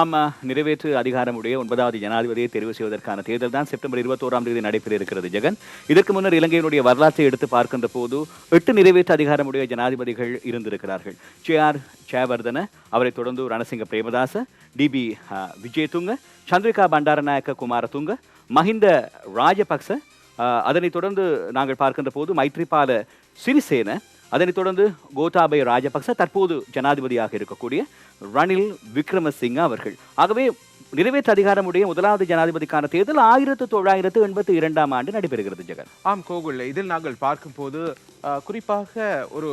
ஆமாம் நிறைவேற்று அதிகாரமுடைய ஒன்பதாவது ஜனாதிபதியை தெரிவு செய்வதற்கான தேர்தல் தான் செப்டம்பர் இருபத்தோராம் தேதி நடைபெற இருக்கிறது ஜெகன். இதற்கு முன்னர் இலங்கையினுடைய வரலாற்றை எடுத்து பார்க்கின்ற போது எட்டு நிறைவேற்று அதிகாரமுடைய ஜனாதிபதிகள் இருந்திருக்கிறார்கள். ஜே ஆர் ஜெயவர்தன அவரை தொடர்ந்து ரணசிங்க பிரேமதாச டிபி விஜயதுங்க சந்திரிகா பண்டாரநாயக்க குமாரதுங்க மஹிந்த ராஜபக்ச அதனைத் தொடர்ந்து நாங்கள் பார்க்கின்ற போது மைத்ரிபால சிறிசேன அதனைத் தொடர்ந்து கோட்டாபய ராஜபக்ச தற்போது ஜனாதிபதியாக இருக்கக்கூடிய ரணில் விக்ரமசிங்க அவர்கள். ஆகவே நிறைவேற்று அதிகாரமுடைய முதலாவது ஜனாதிபதிக்கான தேர்தல் ஆயிரத்து தொள்ளாயிரத்து எண்பத்தி இரண்டாம் ஆண்டு நடைபெறுகிறது ஜெகன். ஆம் கோகுல். இதில் நாங்கள் பார்க்கும்போது குறிப்பாக ஒரு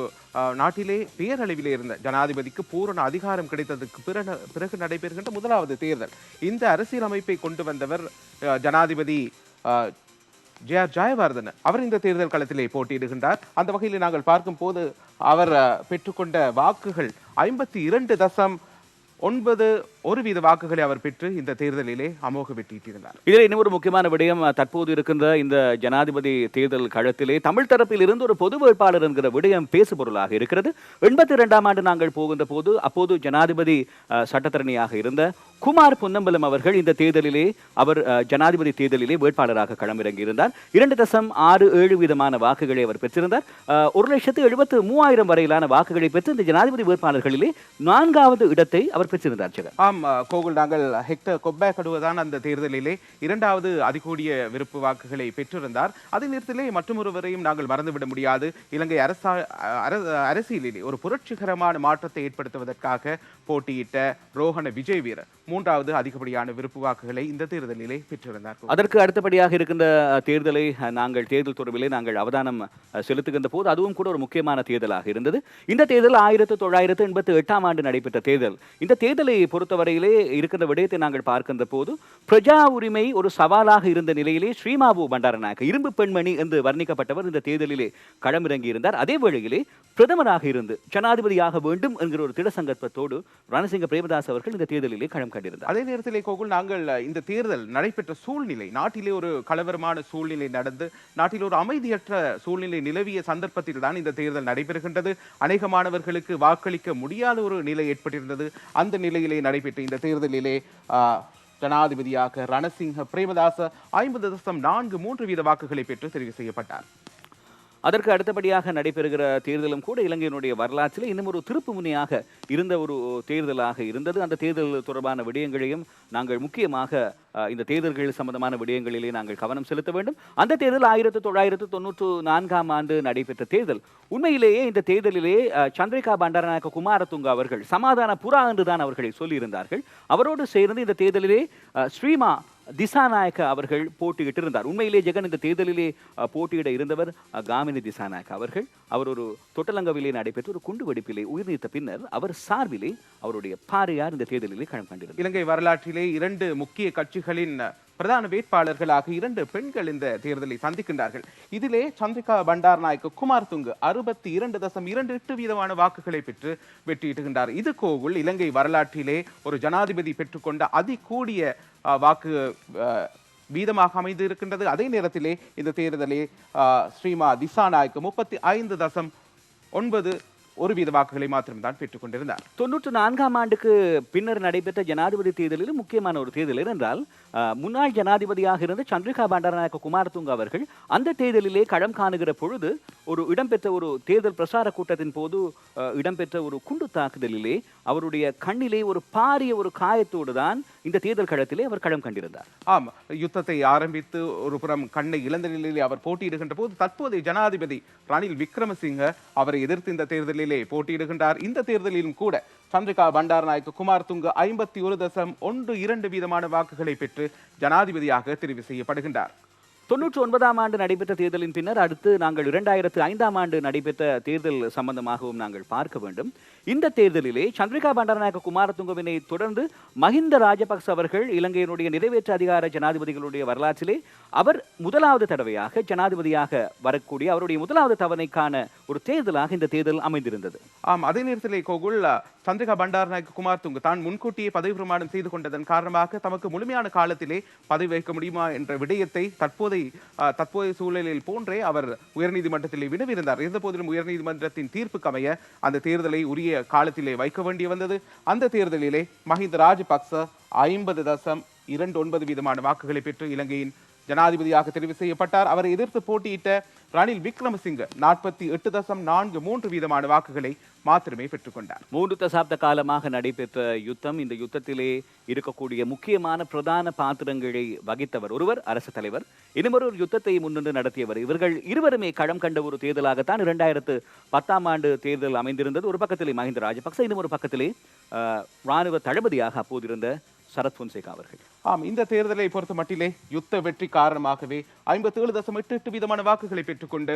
நாட்டிலே பேரழிவிலே இருந்த ஜனாதிபதிக்கு பூரண அதிகாரம் கிடைத்ததுக்கு பிறகு பிறகு நடைபெறுகின்ற முதலாவது தேர்தல். இந்த அரசியலமைப்பை கொண்டு வந்தவர் ஜனாதிபதி ஜே ஆர் ஜெயவர்தன் அவர் இந்த தேர்தல் களத்திலே போட்டியிடுகின்றார். அந்த வகையில் நாங்கள் பார்க்கும்போது அவர் பெற்றுக்கொண்ட வாக்குகள் ஐம்பத்தி இரண்டு தசம் ஒன்பது ஒரு வீத வாக்குகளை அவர் பெற்று இந்த தேர்தலிலே அமோக வெற்றியிட்டிருந்தார் இதில் இன்னும் ஒரு முக்கியமான விடயம் தற்போது இருக்கின்ற இந்த ஜனாதிபதி தேர்தல் களத்திலே தமிழ் தரப்பில் இருந்து ஒரு பொது வேட்பாளர் என்கிற விடயம் பேசுபொருளாக இருக்கிறது. எண்பத்தி இரண்டாம் ஆண்டு நாங்கள் போகின்ற போது அப்போது ஜனாதிபதி சட்டத்தரணியாக இருந்த குமார் பொன்னம்பலம் அவர்கள் இந்த தேர்தலிலே அவர் ஜனாதிபதி தேர்தலிலே வேட்பாளராக களமிறங்கி இருந்தார் இரண்டு தசம் ஆறு ஏழு வீதமான வாக்குகளை அவர் பெற்றிருந்தார். ஒரு லட்சத்து எழுபத்து மூவாயிரம் வரையிலான வாக்குகளை பெற்று இந்த ஜனாதிபதி வேட்பாளர்களிலே நான்காவது இடத்தை அவர் பெற்றிருந்தார் ஜெகன். ஆம் கோகுல் நாங்கள் ஹெக்டர் கொப்பே கடுவதான் அந்த தேர்தலிலே இரண்டாவது அதிகூடிய விருப்பு வாக்குகளை பெற்றிருந்தார். அதே நேரத்திலே மற்றொருவரையும் நாங்கள் மறந்துவிட முடியாது. இலங்கை அரசா அரசியலிலே ஒரு புரட்சிகரமான மாற்றத்தை ஏற்படுத்துவதற்காக போட்டியிட்ட ரோஹண விஜய் வீரர் மூன்றாவது அதிகப்படியான விருப்பு வாக்குகளை இந்த தேர்தலிலே பெற்றிருந்தார். அதற்கு அடுத்தபடியாக இருக்கின்ற தேர்தலை நாங்கள் தேர்தல் தொடர்பிலே நாங்கள் அவதானம் செலுத்துகின்ற போது அதுவும் கூட ஒரு முக்கியமான தேர்தலாக இருந்தது. இந்த தேர்தல் ஆயிரத்தி தொள்ளாயிரத்து எண்பத்தி எட்டாம் ஆண்டு நடைபெற்ற தேர்தல். இந்த தேர்தலை பொறுத்தவரை பொறுத்தவரையிலே இருக்கின்ற விடயத்தை நாங்கள் பார்க்கின்ற போது பிரஜா உரிமை ஒரு சவாலாக இருந்த நிலையிலே ஸ்ரீமாபு பண்டாரநாயக் இரும்பு பெண்மணி என்று வர்ணிக்கப்பட்டவர் இந்த தேர்தலிலே களமிறங்கி இருந்தார். அதே வேளையிலே பிரதமராக இருந்து ஜனாதிபதியாக வேண்டும் என்கிற ஒரு திட சங்கல்பத்தோடு ரணசிங்க பிரேமதாஸ் அவர்கள் இந்த தேர்தலிலே களம் கண்டிருந்தார். அதே நேரத்திலே கோகுல் நாங்கள் இந்த தேர்தல் நடைபெற்ற சூழ்நிலை நாட்டிலே ஒரு கலவரமான சூழ்நிலை நடந்து நாட்டில் ஒரு அமைதியற்ற சூழ்நிலை நிலவிய சந்தர்ப்பத்தில் தான் இந்த தேர்தல் நடைபெறுகின்றது. அநேகமானவர்களுக்கு வாக்களிக்க முடியாத ஒரு நிலை ஏற்பட்டிருந்தது. அந்த நிலையிலே நடைபெற்ற இந்த தேர்தலிலே ஜனாதிபதியாக ரணசிங்க பிரேமதாச ஐம்பது தசம் நான்கு மூன்று வீத வாக்குகளை பெற்று தெரிவு செய்யப்பட்டார். அதற்கு அடுத்தபடியாக நடைபெறுகிற தேர்தலும் கூட இலங்கையினுடைய வரலாற்றில் இன்னும் ஒரு திருப்பு முனையாக இருந்த ஒரு தேர்தலாக இருந்தது. அந்த தேர்தல் தொடர்பான விடயங்களையும் நாங்கள் முக்கியமாக இந்த தேர்தல்கள் சம்பந்தமான விடயங்களிலே நாங்கள் கவனம் செலுத்த வேண்டும். அந்த தேர்தல் ஆயிரத்து தொள்ளாயிரத்து தொண்ணூற்று நான்காம் ஆண்டு நடைபெற்ற தேர்தல். உண்மையிலேயே இந்த தேர்தலிலே சந்திரிகா பண்டாரநாயக்க குமாரதுங்க அவர்கள் சமாதான புறா என்றுதான் அவர்களை சொல்லியிருந்தார்கள். அவரோடு சேர்ந்து இந்த தேர்தலிலே ஸ்ரீமா திசாநாயக்க அவர்கள் போட்டியிட்டு இருந்தார். உண்மையிலே ஜெகன் இந்த தேர்தலிலே போட்டியிட இருந்தவர் காமினி திசாநாயக்க அவர்கள். அவர் ஒரு தொட்டலங்கவிலே நடைபெற்ற ஒரு குண்டு வெடிப்பிலே உயிர் நீத்த பின்னர் அவர் சார்பிலே அவருடைய பாரியார் இந்த தேர்தலிலே களம் கண்டிருந்தார். இலங்கை வரலாற்றிலே இரண்டு முக்கிய கட்சிகளின் பிரதான வேட்பாளர்களாக இரண்டு பெண்கள் இந்த தேர்தலை சந்திக்கின்றார்கள். இதிலே சந்திரிகா பண்டாரநாயக்க குமார் துங்கு அறுபத்தி இரண்டு தசம் இரண்டு எட்டு வீதமான வாக்குகளை பெற்று வெற்றியிட்டுகின்றார் இது கோகுல் இலங்கை வரலாற்றிலே ஒரு ஜனாதிபதி பெற்றுக்கொண்ட அதிகூடிய வாக்கு வீதமாக அமைந்து இருக்கின்றது அதே நேரத்திலே இந்த தேர்தலை ஸ்ரீமா திசா திசாநாயக்க முப்பத்தி ஐந்து தசம் ஒன்பது ஒரு வீத வாக்குகளை மாத்திரம்தான் பெற்றுக்கொண்டிருந்தார் தொண்ணூற்று நான்காம் ஆண்டுக்கு பின்னர் நடைபெற்ற ஜனாதிபதி தேர்தலில் முக்கியமான ஒரு தேர்தல் அஹ், முன்னாள் ஜனாதிபதியாக இருந்த சந்திரிகா பண்டாரநாயக்க குமாரதுங்க அவர்கள் அந்த தேர்தலிலே களம் காணுகிற பொழுது ஒரு இடம்பெற்ற ஒரு தேர்தல் பிரசார கூட்டத்தின் போது இடம்பெற்ற ஒரு குண்டு தாக்குதலிலே அவருடைய கண்ணிலே ஒரு பாரிய ஒரு காயத்தோடு தான் இந்த தேர்தல் களத்திலே அவர் களம் கண்டிருந்தார். ஆம் யுத்தத்தை ஆரம்பித்து ஒரு புறம் கண்ணை இழந்த நிலையிலே அவர் போட்டியிடுகின்ற போது தற்போதைய ஜனாதிபதி ரணில் விக்ரமசிங்க அவரை எதிர்த்து இந்த தேர்தலிலே போட்டியிடுகின்றார். இந்த தேர்தலிலும் கூட சந்திரிகா பண்டாரநாயக்க குமார் துங்கு ஐம்பத்தி ஒரு தசம் ஒன்று இரண்டு வீதமான வாக்குகளை பெற்று ஜனாதிபதியாக தெரிவு செய்யப்படுகின்றார். தொன்னூற்றி ஒன்பதாம் ஆண்டு நடைபெற்ற தேர்தலின் பின்னர் அடுத்து நாங்கள் இரண்டாயிரத்து ஐந்தாம் ஆண்டு நடைபெற்ற தேர்தல் சம்பந்தமாகவும் நாங்கள் பார்க்க வேண்டும். இந்த தேர்தலிலே சந்திரிகா பண்டாரநாயக்க குமாரதுங்கவினை தொடர்ந்து மஹிந்த ராஜபக்ச அவர்கள் இலங்கையினுடைய நிறைவேற்று அதிகார ஜனாதிபதிகளுடைய வரலாற்றிலே அவர் முதலாவது தடவையாக ஜனாதிபதியாக வரக்கூடிய அவருடைய முதலாவது தவணைக்கான ஒரு தேர்தலாக இந்த தேர்தல் அமைந்திருந்தது. ஆம் அதே நேரத்திலே கோகுல் சந்திரிகா பண்டாரநாயக்க குமார்துங்கு தான் முன்கூட்டியே பதவி பிரமாணம் செய்து கொண்டதன் காரணமாக தமக்கு முழுமையான காலத்திலே பதவி வைக்க முடியுமா என்ற விடயத்தை தற்போது என்பதை தற்போதைய சூழலில் போன்றே அவர் உயர்நீதிமன்றத்திலே வினவிருந்தார் இருந்த போதிலும் உயர்நீதிமன்றத்தின் தீர்ப்புக்கு அமைய அந்த தேர்தலை உரிய காலத்திலே வைக்க வேண்டி வந்தது. அந்த தேர்தலிலே மஹிந்த ராஜபக்ச ஐம்பது தசம் இரண்டு ஒன்பது வீதமான வாக்குகளை பெற்று இலங்கையின் ஜனாதிபதியாக தெரிவு செய்யப்பட்டார். அவரை எதிர்த்து போட்டியிட்ட ரணில் விக்ரமசிங்க நாற்பத்தி எட்டு தசம் நான்கு மூன்று வீதமான வாக்குகளை மாத்திரமே பெற்றுக்கொண்டார் மூன்று தசாப்த காலமாக நடைபெற்ற யுத்தம் இந்த யுத்தத்திலே இருக்கக்கூடிய முக்கியமான பிரதான பாத்திரங்களை வகித்தவர் ஒருவர் அரசு தலைவர். இன்னுமொரு ஒரு யுத்தத்தை முன்னின்று நடத்தியவர் இவர்கள் இருவருமே களம் கண்ட ஒரு தேர்தலாகத்தான் இரண்டாயிரத்து பத்தாம் ஆண்டு தேர்தல் அமைந்திருந்தது. ஒரு பக்கத்திலே மஹிந்த ராஜபக்ச இன்னும் ஒரு பக்கத்திலே ராணுவ தளபதியாக அப்போதிருந்த சரத் பொன்சேகா அவர்கள். ஆம் இந்த தேர்தலை பொறுத்த மட்டிலே யுத்த வெற்றி காரணமாகவே ஐம்பத்தி ஏழு தசம் எட்டு எட்டு வீதமான வாக்குகளை பெற்றுக்கொண்டு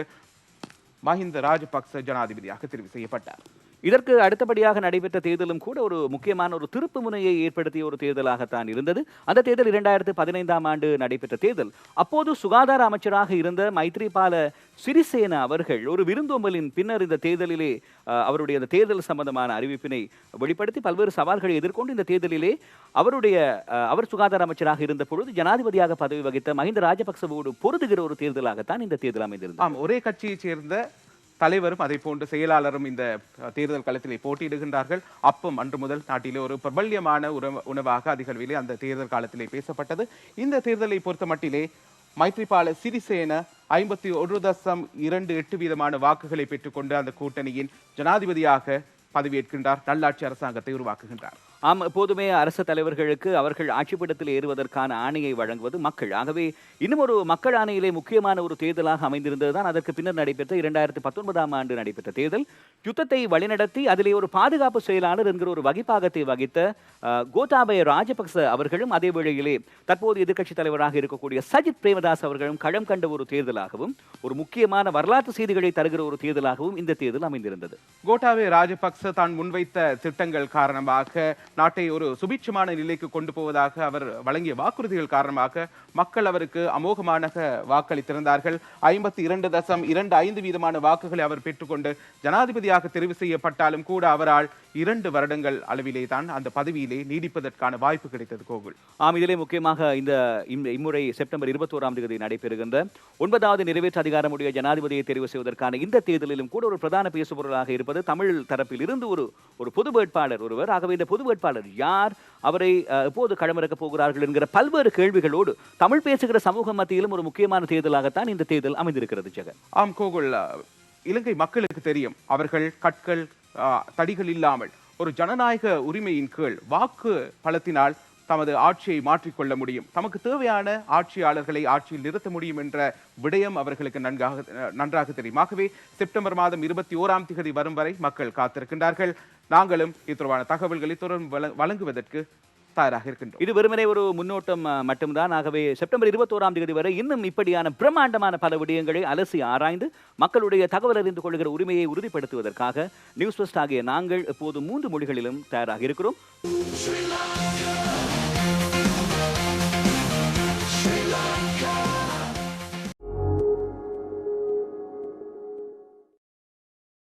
மஹிந்த ராஜபக்ச ஜனாதிபதியாக தெரிவு செய்யப்பட்டார். இதற்கு அடுத்தபடியாக நடைபெற்ற தேர்தலும் கூட ஒரு முக்கியமான ஒரு திருப்பு முனையை ஏற்படுத்திய ஒரு தேர்தலாகத்தான் இருந்தது. அந்த தேர்தல் இரண்டாயிரத்து பதினைந்தாம் ஆண்டு நடைபெற்ற தேர்தல். அப்போது சுகாதார அமைச்சராக இருந்த மைத்ரிபால சிறிசேன அவர்கள் ஒரு விருந்தோம்பலின் பின்னர் இந்த தேர்தலிலே அவருடைய அந்த தேர்தல் சம்பந்தமான அறிவிப்பினை வெளிப்படுத்தி பல்வேறு சவால்களை எதிர்கொண்டு இந்த தேர்தலிலே அவருடைய அவர் சுகாதார அமைச்சராக இருந்த பொழுது ஜனாதிபதியாக பதவி வகித்த மஹிந்த ராஜபக்சவோடு பொருதுகிற ஒரு தேர்தலாகத்தான் இந்த தேர்தல் அமைந்திருந்தது. ஒரே கட்சியைச் சேர்ந்த தலைவரும் அதை போன்று செயலாளரும் இந்த தேர்தல் காலத்திலே போட்டியிடுகின்றார்கள். அப்பம் அன்று முதல் நாட்டிலே ஒரு பிரபல்யமான உணவு உணவாக அதிகளவிலே அந்த தேர்தல் காலத்திலே பேசப்பட்டது. இந்த தேர்தலை பொறுத்த மட்டிலே மைத்ரிபால சிறிசேன ஐம்பத்தி ஒரு தசம் இரண்டு எட்டு வீதமான வாக்குகளை பெற்றுக்கொண்டு அந்த கூட்டணியின் ஜனாதிபதியாக பதவியேற்கின்றார். நல்லாட்சி அரசாங்கத்தை உருவாக்குகின்றார். ஆம் எப்போதுமே அரசு தலைவர்களுக்கு அவர்கள் ஆட்சிப்படத்தில் ஏறுவதற்கான ஆணையை வழங்குவது மக்கள். ஆகவே இன்னும் ஒரு மக்கள் ஆணையிலே முக்கியமான ஒரு தேர்தலாக அமைந்திருந்தது தான் அதற்கு பின்னர் நடைபெற்ற இரண்டாயிரத்தி பத்தொன்பதாம் ஆண்டு நடைபெற்ற தேர்தல். யுத்தத்தை வழிநடத்தி அதிலே ஒரு பாதுகாப்பு செயலாளர் என்கிற ஒரு வகிப்பாகத்தை வகித்த அஹ், கோட்டாபய ராஜபக்ச அவர்களும் அதே வேளையிலே தற்போது எதிர்க்கட்சித் தலைவராக இருக்கக்கூடிய சஜித் பிரேமதாஸ் அவர்களும் களம் கண்ட ஒரு தேர்தலாகவும் ஒரு முக்கியமான வரலாற்று செய்திகளை தருகிற ஒரு தேர்தலாகவும் இந்த தேர்தல் அமைந்திருந்தது. கோட்டாபே ராஜபக்ச தான் முன்வைத்த திட்டங்கள் காரணமாக நாட்டை ஒரு சுபிட்சமான நிலைக்கு கொண்டு போவதாக அவர் வழங்கிய வாக்குறுதிகள் காரணமாக மக்கள் அவருக்கு அமோகமான வாக்களித்திருந்தார்கள். ஐம்பத்தி இரண்டு தசம் இரண்டு ஐந்து வீதமான வாக்குகளை அவர் பெற்றுக்கொண்டு ஜனாதிபதியாக தெரிவு செய்யப்பட்டாலும் கூட அவரால் இரண்டு வருடங்கள் அளவிலே தான் அந்த பதவியிலே நீடிப்பதற்கான வாய்ப்பு கிடைத்தது கோகுல். ஆம் இதிலே முக்கியமாக இந்த இம்முறை செப்டம்பர் இருபத்தோராம் தேதி நடைபெறுகின்ற ஒன்பதாவது நிறைவேற்று அதிகாரமுடைய ஜனாதிபதியை தெரிவு செய்வதற்கான இந்த தேர்தலிலும் கூட ஒரு பிரதான பேசுபொருளாக இருப்பது தமிழ் தரப்பில் இருந்து ஒரு ஒரு பொது வேட்பாளர் ஒருவர். ஆகவே இந்த பொது வேட்பாளர் யார்? அவரை எப்போது களமிறக்கப் போகிறார்கள் என்கிற பல்வேறு கேள்விகளோடு தமிழ் பேசுகிற சமூக மத்தியிலும் ஒரு முக்கியமான தேர்தலாகத்தான் இந்த தேர்தல் அமைந்திருக்கிறது ஜெகன். ஆம் கோகுல் இலங்கை மக்களுக்கு தெரியும். அவர்கள் கற்கள் தடிகள் இல்லாமல். ஒரு ஜனநாயக உரிமையின் கீழ் வாக்கு பலத்தினால் தமது ஆட்சியை மாற்றிக்கொள்ள முடியும். தமக்கு தேவையான ஆட்சியாளர்களை ஆட்சியில் நிறுத்த முடியும் என்ற விடயம் அவர்களுக்கு நன்காக நன்றாக தெரியும். ஆகவே செப்டம்பர் மாதம் இருபத்தி ஓராம் திகதி வரும் வரை மக்கள் காத்திருக்கின்றார்கள். நாங்களும் இத்தொடர்பான தகவல்களை தொடர்ந்து வழங்குவதற்கு தயாராக இருக்கின்றோம். இது வெறுமனே ஒரு முன்னோட்டம் மட்டும்தான். ஆகவே செப்டம்பர் இருபத்தோராம் தேதி வரை இன்னும் இப்படியான பிரம்மாண்டமான பல விடயங்களை அலசி ஆராய்ந்து மக்களுடைய தகவல் அறிந்து கொள்கிற உரிமையை உறுதிப்படுத்துவதற்காக நியூஸ் பெஸ்ட் ஆகிய நாங்கள் இப்போது மூன்று மொழிகளிலும் தயாராக இருக்கிறோம்.